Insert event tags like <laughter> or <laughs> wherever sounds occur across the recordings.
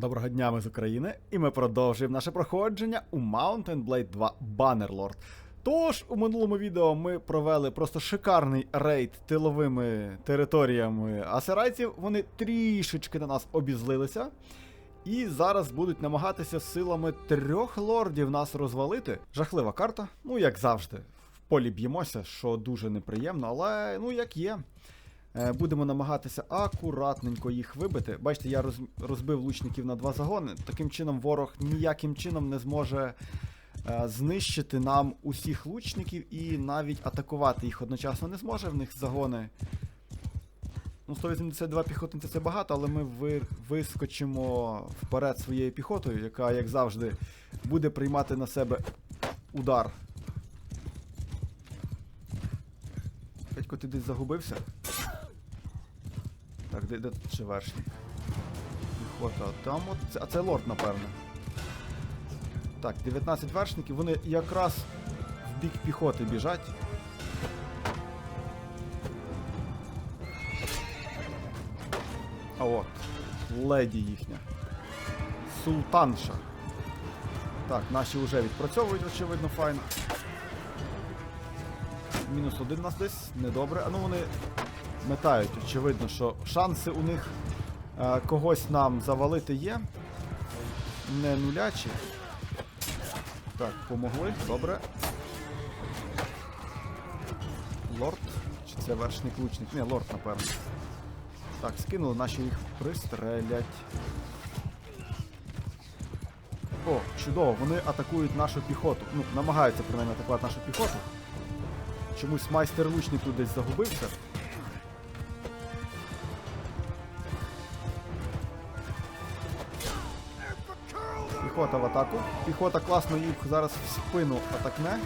Доброго дня, ми з України, і ми продовжуємо наше проходження у Mountain Blade 2 Bannerlord. Тож, у минулому відео ми провели просто шикарний рейд тиловими територіями асирайців. Вони трішечки на нас обізлилися. І зараз будуть намагатися силами трьох лордів нас розвалити. Жахлива карта, ну як завжди. В полі б'ємося, що дуже неприємно, але ну як є. Е, Будемо намагатися акуратненько їх вибити. Бачите, я розбив лучників на два загони. Таким чином, ворог ніяким чином не зможе е, знищити нам усіх лучників і навіть атакувати їх одночасно не зможе. В них загони. Ну, 182 піхотинця це багато, але ми ви, вискочимо вперед своєю піхотою, яка, як завжди, буде приймати на себе удар. Федько, ти десь загубився? Де, де тут ще вершник? Піхота, там от. А це лорд, напевно. Так, 19 вершників, вони якраз в бік піхоти біжать. А от, леді їхня. Султанша. Так, наші вже відпрацьовують, очевидно, файно. Мінус один нас десь, недобре. А ну вони метають, очевидно, що шанси у них е, когось нам завалити є. Не нулячі. Так, помогли, добре. Лорд. Чи це вершник лучник? Ні, лорд, напевно. Так, скинули, наші їх пристрелять. О, чудово, вони атакують нашу піхоту. Ну, намагаються принаймні атакувати нашу піхоту. Чомусь майстер лучник тут десь загубився. Піхота в атаку. Піхота класно їх зараз в спину атакне.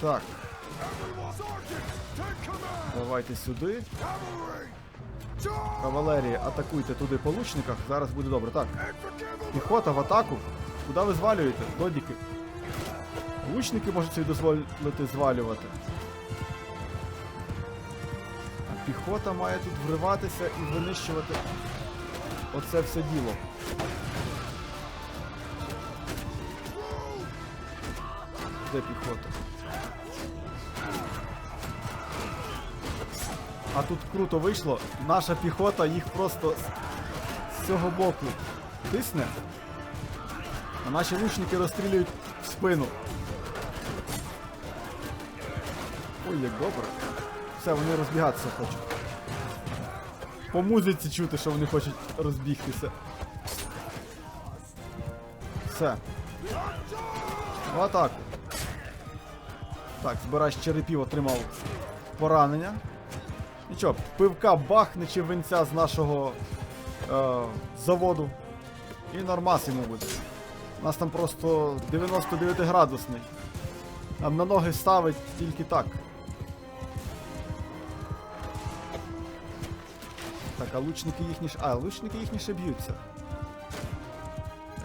Так, давайте сюди. Кавалерія, атакуйте туди по лучниках, зараз буде добре. Так. Піхота в атаку. Куди ви звалюєте? Додіки. Лучники можуть собі дозволити звалювати. А піхота має тут вриватися і винищувати оце все діло. Де піхота? А тут круто вийшло. Наша піхота їх просто з- цього боку тисне. А наші лучники розстрілюють в спину. Ой, як добре. Все, вони розбігатися хочуть. По музиці чути, що вони хочуть розбігтися. Все. В атаку. Так, збирач черепів отримав поранення. Нічого, пивка бахне чи винця з нашого е, заводу. І нормас йому буде. У нас там просто 99 градусний. Нам на ноги ставить тільки так. Так, а лучники їхні ж. А, лучники їхні ще б'ються.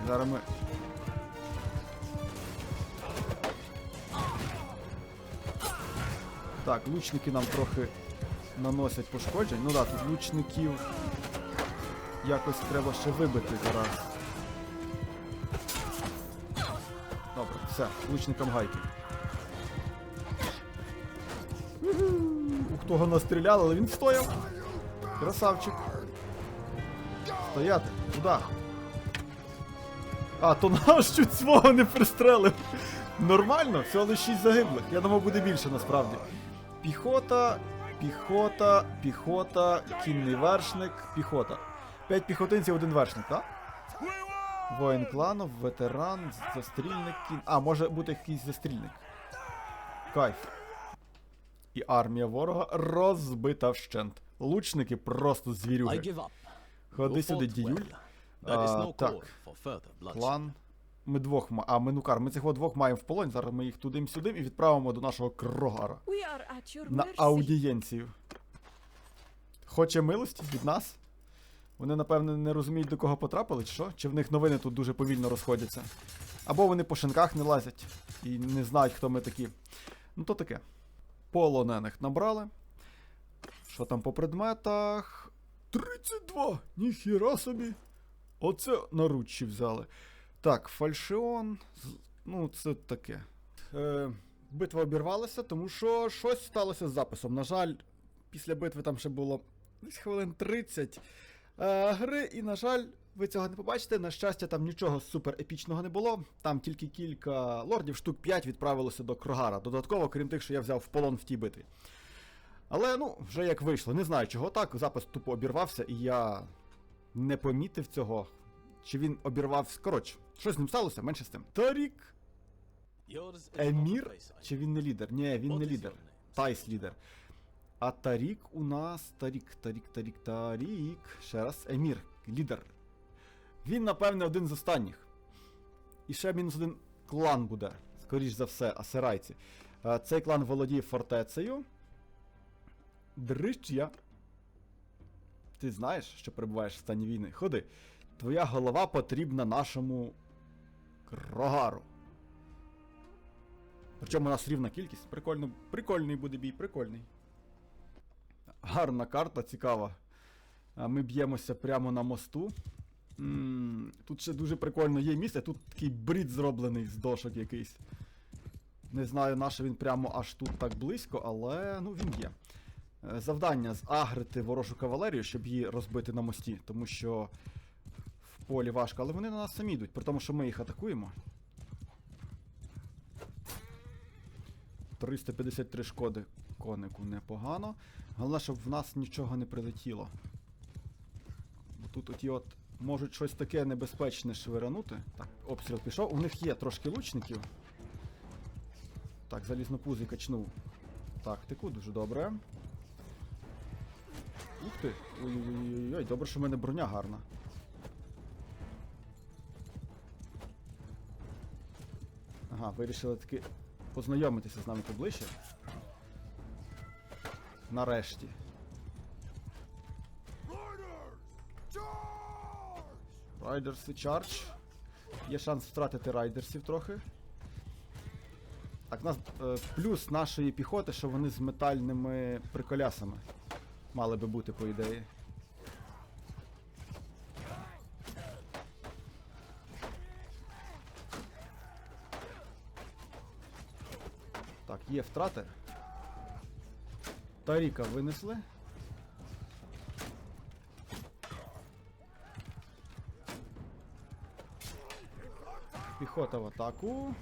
Зараз ми. Так, лучники нам трохи наносять пошкоджень. Ну да, тут лучників якось треба ще вибити зараз. Добре, все, лучникам гайки. Ух, того настріляли, але він стояв. Красавчик. Стояти. Куди? А, то наш чуть свого не пристрелив. Нормально, всього лише 6 загиблих. Я думав, буде більше насправді. Піхота, піхота, піхота, кінний вершник, піхота. П'ять піхотинців, один вершник, так? Воїн клану, ветеран, застрільник, кін. А, може бути якийсь застрільник. Кайф. І армія ворога розбита вщент. Лучники просто звірюги. Ходи сюди, А, так. bloodshed. План. Ми двох ма. А, Минукар. Ми цих двох маємо в полон. Зараз ми їх туди-сюди і відправимо до нашого Крогара. На аудієнцію. Хоче милості від нас? Вони, напевне, не розуміють, до кого потрапили, чи що? Чи в них новини тут дуже повільно розходяться. Або вони по шинках не лазять і не знають, хто ми такі. Ну, то таке. Полонених набрали. Що там по предметах? 32! Ніхіра собі! Оце наручі взяли. Так, фальшион. Ну, це таке. Е, битва обірвалася, тому що щось сталося з записом. На жаль, після битви там ще було десь хвилин 30 е, гри, і, на жаль, ви цього не побачите. На щастя, там нічого супер епічного не було. Там тільки кілька лордів, штук 5 відправилося до Крогара. Додатково, крім тих, що я взяв в полон в тій битві. Але ну, вже як вийшло. Не знаю, чого так. Запис тупо обірвався, і я не помітив цього. Чи він обірвався. Коротше, щось з ним сталося, менше з тим. Тарік Емір? Чи він не лідер? Ні, він не лідер. Тайс лідер. А Тарік у нас. Тарік, Тарік, Тарік, Тарік. Ще раз. Емір, лідер. Він, напевне, один з останніх. І ще мінус один клан буде. Скоріш за все, асирайці. Е, Цей клан володіє фортецею. Дрищя. Ти знаєш, що перебуваєш в стані війни? Ходи. Твоя голова потрібна нашому Крогару. Причому у нас рівна кількість. Прикольно, прикольний буде бій, прикольний. Гарна карта, цікава. Ми б'ємося прямо на мосту. м тут ще дуже прикольно є місце. Тут такий брід зроблений з дошок якийсь. Не знаю, на що він прямо аж тут так близько, але ну він є. Е, Завдання загрити ворожу кавалерію, щоб її розбити на мості, тому що в полі важко, але вони на нас самі йдуть, при тому, що ми їх атакуємо. 353 шкоди конику непогано. Головне, щоб в нас нічого не прилетіло. Бо тут оті от можуть щось таке небезпечне швиранути. Так, обстріл пішов. У них є трошки лучників. Так, залізнопузий качнув тактику, дуже добре. Ух ти! Ой-ой-ой, добре, що в мене броня гарна. Ага, вирішили таки познайомитися з нами поближче. Нарешті. Райдерси чардж. Є шанс втратити райдерсів трохи. Так, у нас е, плюс нашої піхоти, що вони з метальними приколясами. Мали би бути, по ідеї. Так, є втрати. Таріка винесли. Піхота в атаку.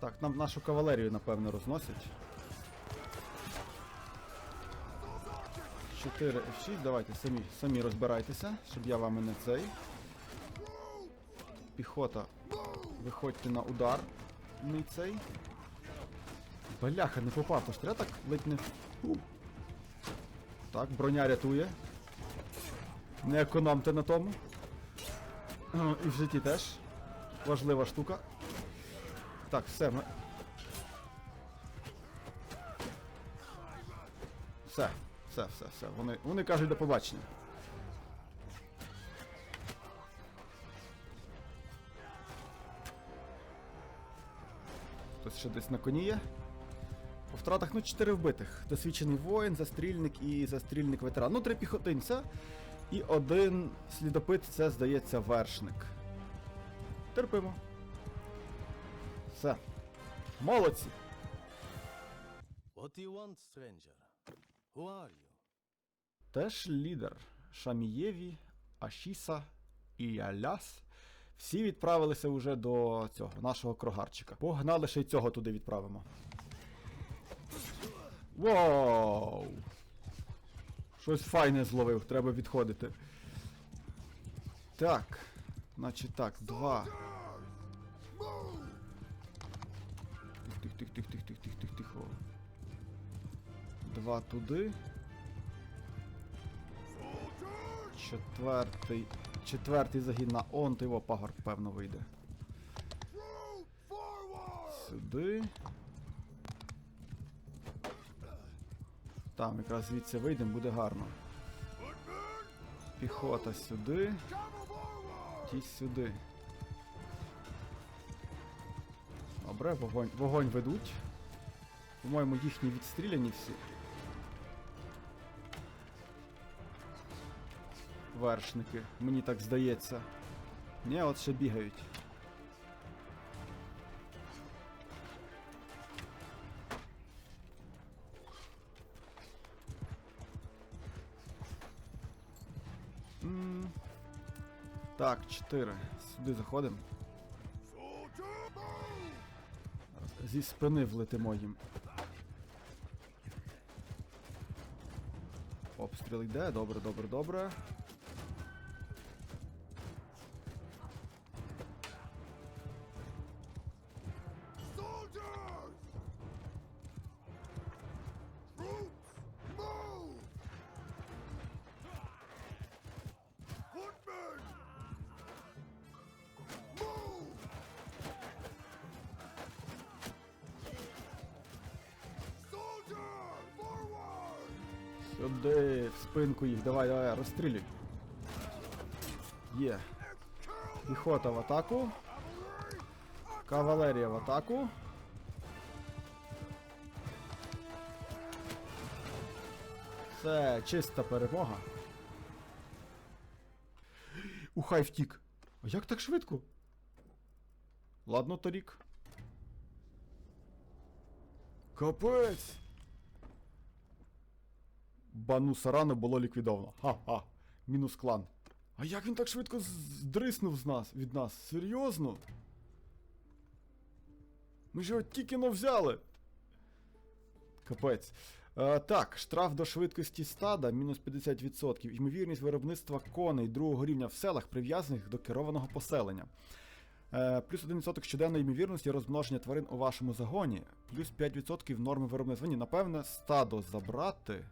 Так, нам нашу кавалерію, напевно, розносять. 4 F6, давайте самі, самі розбирайтеся, щоб я вами не цей. Піхота, виходьте на удар. Не цей. Бляха, не попав, тож треба так ледь не. Фу. Так, броня рятує. Не економте на тому. І в житті теж. Важлива штука. Так, все, ми. Все, все, все. Вони, вони кажуть до побачення. Хтось ще десь на коні є. По втратах, ну, 4 вбитих. Досвідчений воїн, застрільник і застрільник ветеран. Ну, три піхотинця. І один слідопит, це, здається, вершник. Терпимо. Все. Молодці. What do you want, stranger? Who are you? Теж лідер Шамієві, Ашіса і Аляс. Всі відправилися уже до цього нашого крогарчика. Погнали ще й цього туди відправимо. Воу! Щось файне зловив, треба відходити. Так. Значить так, два. Тих, тих, тих, тих, тих, тих, тих, тихо. Два туди. Четвертий. Четвертий загін на он, його пагорб, певно, вийде. Сюди. Там якраз звідси вийдемо, буде гарно. Піхота сюди. Ті сюди. Добре, вогонь, вогонь ведуть. По-моєму, їхні відстріляні всі. Вершники, мені так здається. Ні, от ще бігають. Так, 4. Сюди заходимо. Зі спини влетимо їм. Обстріл йде, добре, добре, добре. Піхота в атаку. Кавалерія в атаку. Це чиста перемога. Ухай втік. А як так швидко? Ладно, торік. Капець! Бану Сарану було ліквідовано. Ха-ха. Мінус клан. А як він так швидко здриснув з нас від нас? Серйозно? Ми ж його тільки но взяли. Капець. Е, так, штраф до швидкості стада мінус 50%. Ймовірність виробництва коней другого рівня в селах, прив'язаних до керованого поселення. Е, плюс 1% щоденної ймовірності розмноження тварин у вашому загоні. Плюс 5% норми виробництва. Ні, напевне, стадо забрати.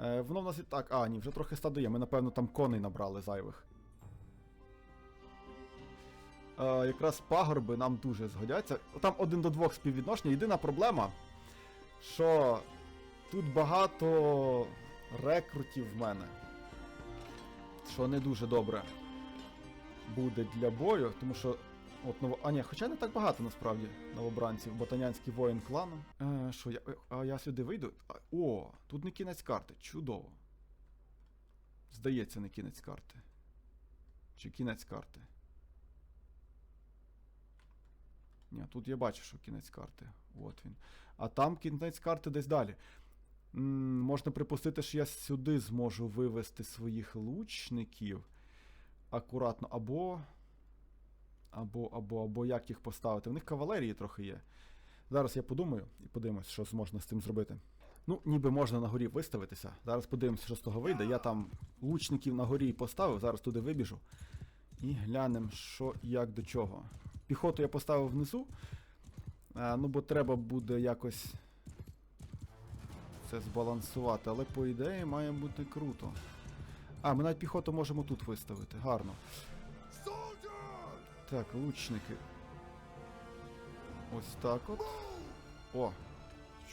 Е, воно в нас і так. А, ні, вже трохи стадо є. Ми, напевно, там коней набрали зайвих. Е, якраз пагорби нам дуже згодяться. Там один до двох співвідношення. Єдина проблема, що тут багато рекрутів в мене. Що не дуже добре буде для бою, тому що. От ново... А ні, хоча не так багато насправді новобранців, ботанянський воїн клану. Е, що я. А я сюди вийду? А, О, тут не кінець карти. Чудово. Здається, не кінець карти. Чи кінець карти? Ні, тут я бачу, що кінець карти. От він. А там кінець карти десь далі. М, можна припустити, що я сюди зможу вивести своїх лучників. Акуратно, або. Або, або, або як їх поставити. В них кавалерії трохи є. Зараз я подумаю і подивимось, що можна з цим зробити. Ну, ніби можна на горі виставитися. Зараз подивимося, що з того вийде. Я там лучників на горі поставив, зараз туди вибіжу. І глянемо, що як до чого. Піхоту я поставив внизу. А, ну, бо треба буде якось це збалансувати, але по ідеї має бути круто. А, ми навіть піхоту можемо тут виставити. Гарно. Так, лучники. Ось так от. О,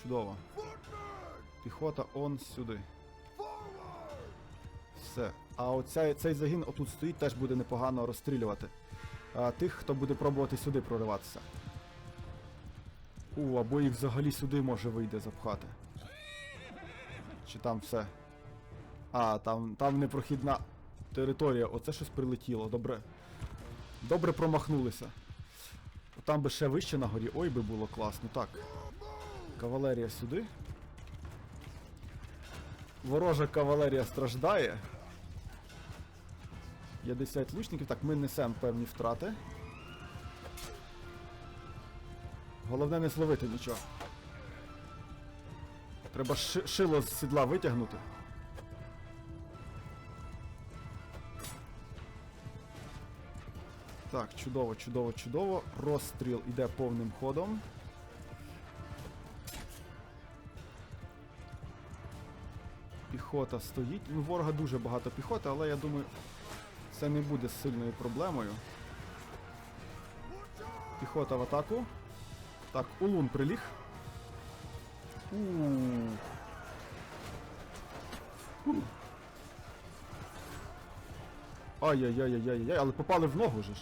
чудово. Піхота он сюди. Все. А оця, цей загін отут стоїть, теж буде непогано розстрілювати. А, тих, хто буде пробувати сюди прориватися. У, або їх взагалі сюди може вийде запхати. Чи там все. А, там, там непрохідна територія. Оце щось прилетіло, добре. Добре промахнулися. Там би ще вище на горі. Ой би було класно. Так. Кавалерія сюди. Ворожа кавалерія страждає. Є 10 лучників. Так, ми несемо певні втрати. Головне не зловити нічого. Треба ши- шило з сідла витягнути. Так, чудово, чудово, чудово. Розстріл іде повним ходом. Піхота стоїть. Ну, ворога дуже багато піхоти, але я думаю, це не буде сильною проблемою. Піхота в атаку. Так, улун приліг. Ух. Фух. Ай-яй-яй-яй-яй, але попали в ногу же ж.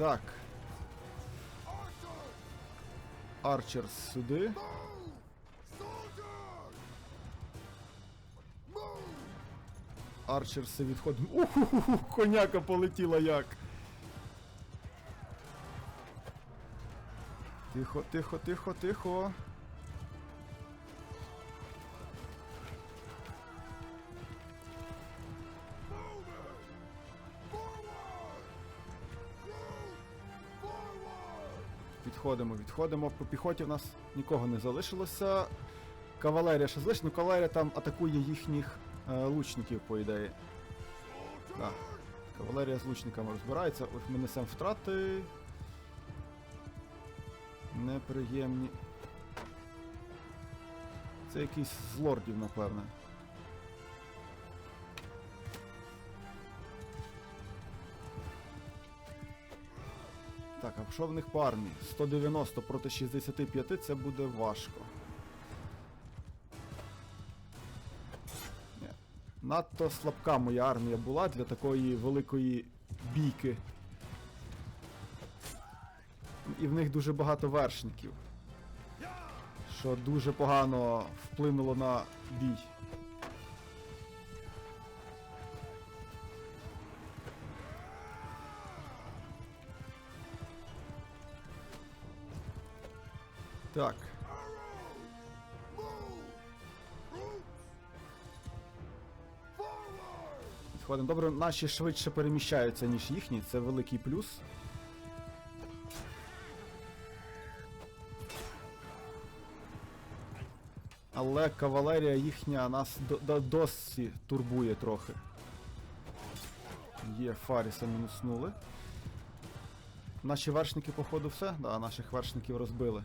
Так, Арчер сюди. Арчер все відходить. Уху-ху-ху, коняка полетіла як. Тихо, тихо, тихо, тихо. Відходимо, відходимо. По піхоті в нас нікого не залишилося. Кавалерія ще залишилась, ну кавалерія там атакує їхніх е, лучників, по ідеї. Да. Кавалерія з лучниками розбирається. Ось ми несемо втрати. Неприємні. Це якийсь з лордів, напевне. Що в них по армії? 190 проти 65 це буде важко. Надто слабка моя армія була для такої великої бійки. І в них дуже багато вершників. Що дуже погано вплинуло на бій. Так. Відходимо. Добре, наші швидше переміщаються, ніж їхні, це великий плюс. Але кавалерія їхня нас до, до, досі турбує трохи. Є, Фаріса мінуснули. Наші вершники, походу, все? Да, наших вершників розбили.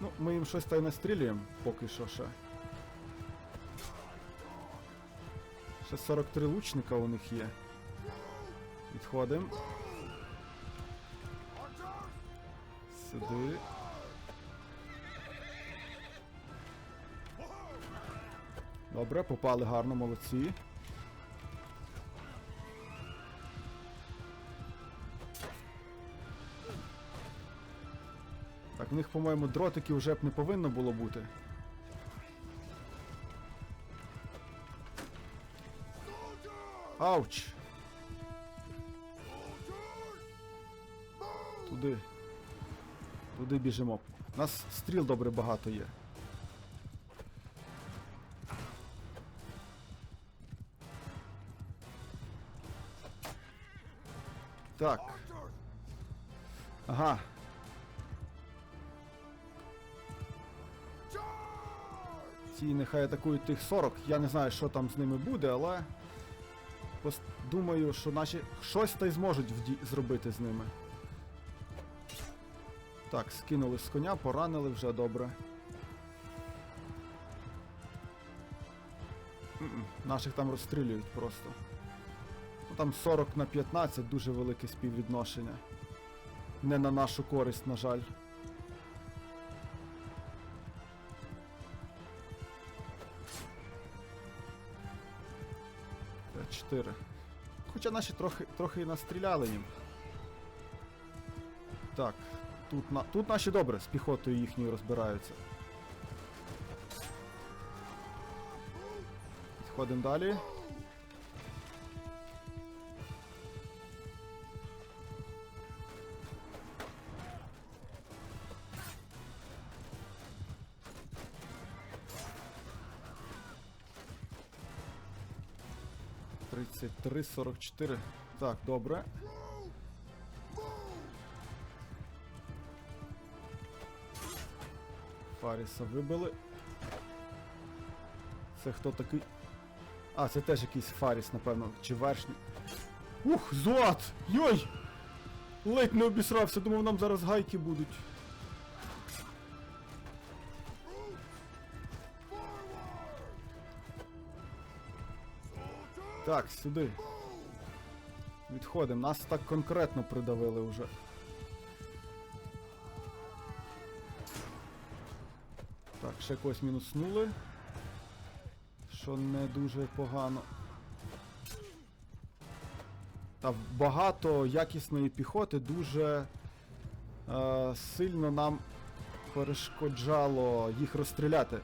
Ну, ми їм щось та й настрілюємо, поки що ще. Ще 43 лучника у них є. Відходимо. Сюди. Добре, попали гарно, молодці. Так, в них, по-моєму, дротиків вже б не повинно було бути. Ауч! Туди. Туди біжимо. У нас стріл добре багато є. Так. Ага. Ці нехай атакують тих 40. Я не знаю, що там з ними буде, але. Думаю, що наші щось та й зможуть вді- зробити з ними. Так, скинули з коня, поранили вже добре. Наших там розстрілюють просто. Ну, там 40 на 15 дуже велике співвідношення. Не на нашу користь, на жаль. 4. Хоча наші трохи, трохи і настріляли їм. Так, тут, на, тут наші добре, з піхотою їхньою розбираються. Підходимо далі. Тридцять три, сорок чотири. Так, добре. Фаріса вибили. Це хто такий? А, це теж якийсь Фаріс, напевно, чи вершник. Ух, Зоат! Йой! Ледь не обісрався, думав, нам зараз гайки будуть. Так, сюди. Відходимо. Нас так конкретно придавили вже. Так, ще когось мінуснули. Що не дуже погано. Та багато якісної піхоти дуже е, сильно нам перешкоджало їх розстріляти.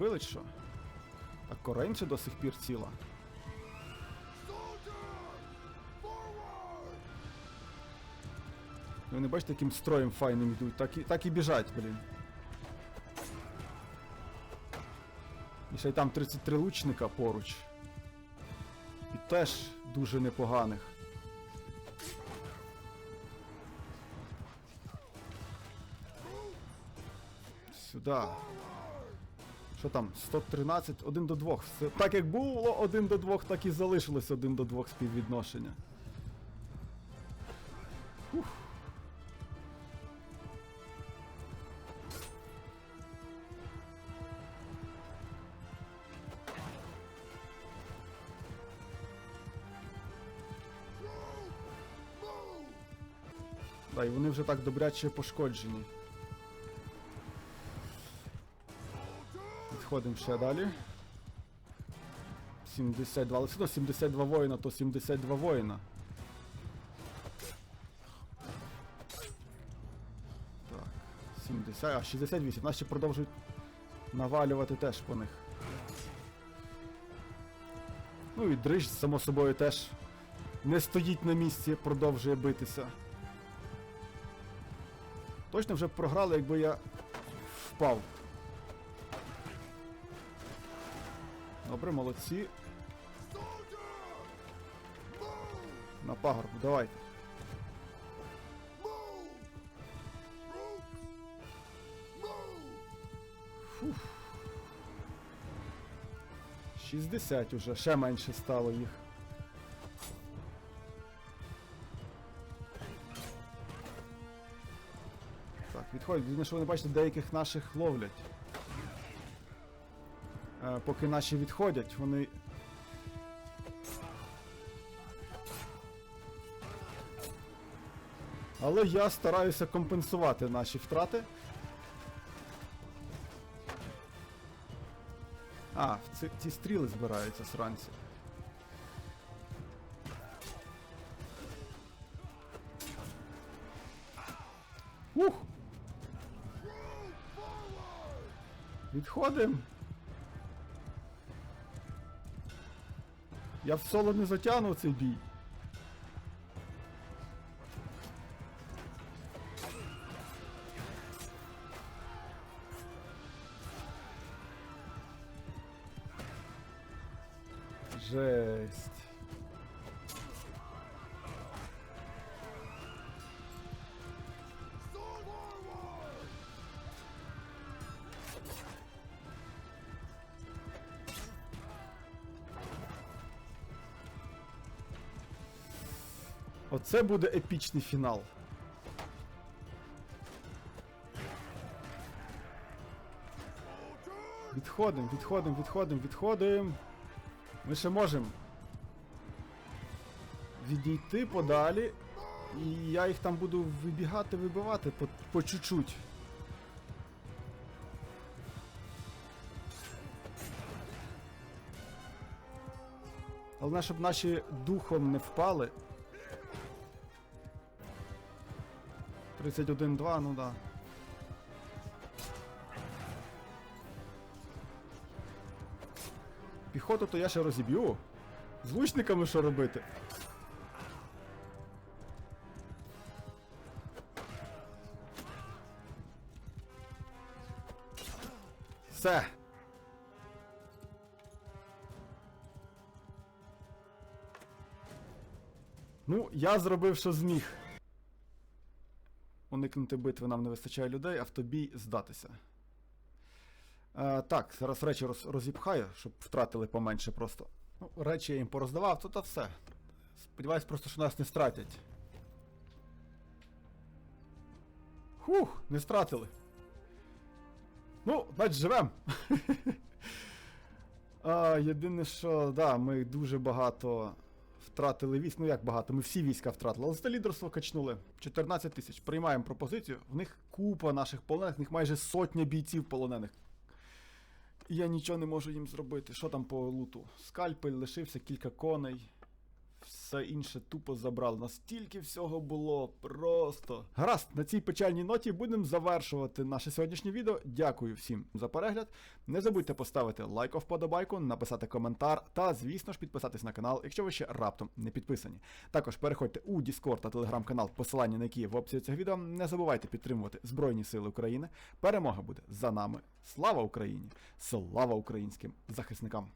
Чи що? А корень ще до сих пір ціла. Вони бачите, яким строєм файним йдуть, так і, так і біжать, блін. І ще й там 33 лучника поруч. І теж дуже непоганих. Сюди. Що там? 113, 1 до 2. Все. Так як було 1 до 2, так і залишилось 1 до 2 співвідношення. Move! Да, і вони вже так добряче пошкоджені. Відходимо ще далі. 72, але все одно 72 воїна, то 72 воїна. Так, 70, а 68. Нас ще продовжують навалювати теж по них. Ну і дриж, само собою, теж не стоїть на місці, продовжує битися. Точно вже програли, якби я впав. Добре, молодці. На пагорбу, давайте. Move! 60 уже, ще менше стало їх. Так, відходять. Що вони бачите, деяких наших ловлять. Е, поки наші відходять, вони. Але я стараюся компенсувати наші втрати. А, ці, ці стріли збираються сранці. Ух! Відходим. Я в соло не затягнув цей бій. Оце буде епічний фінал. Відходимо, відходимо, відходимо, відходимо. Ми ще можемо відійти подалі. І я їх там буду вибігати, вибивати по, по чуть-чуть. Головне, щоб наші духом не впали. 31-2, ну да. Піхоту то я ще розіб'ю. З лучниками що робити? Все. Ну, я зробив, що зміг. Уникнути битви нам не вистачає людей, автобій здатися. Е, так, зараз речі роз, розіпхаю, щоб втратили поменше просто. Ну, речі я їм пороздавав, то та все. Сподіваюсь просто, що нас не стратять. Хух, не стратили. Ну, значить, живем. а, <laughs> єдине, що, да, ми дуже багато втратили військ. Ну як багато, ми всі війська втратили. Але за лідерство качнули. 14 тисяч. Приймаємо пропозицію. В них купа наших полонених, в них майже сотня бійців полонених. Я нічого не можу їм зробити. Що там по луту? Скальпель, лишився кілька коней. Все інше тупо забрали. Настільки всього було просто. Гаразд, на цій печальній ноті будемо завершувати наше сьогоднішнє відео. Дякую всім за перегляд. Не забудьте поставити лайк вподобайку, написати коментар та, звісно ж, підписатись на канал, якщо ви ще раптом не підписані. Також переходьте у Discord та телеграм-канал, посилання на які в описі цього відео. Не забувайте підтримувати Збройні Сили України. Перемога буде за нами. Слава Україні! Слава українським захисникам!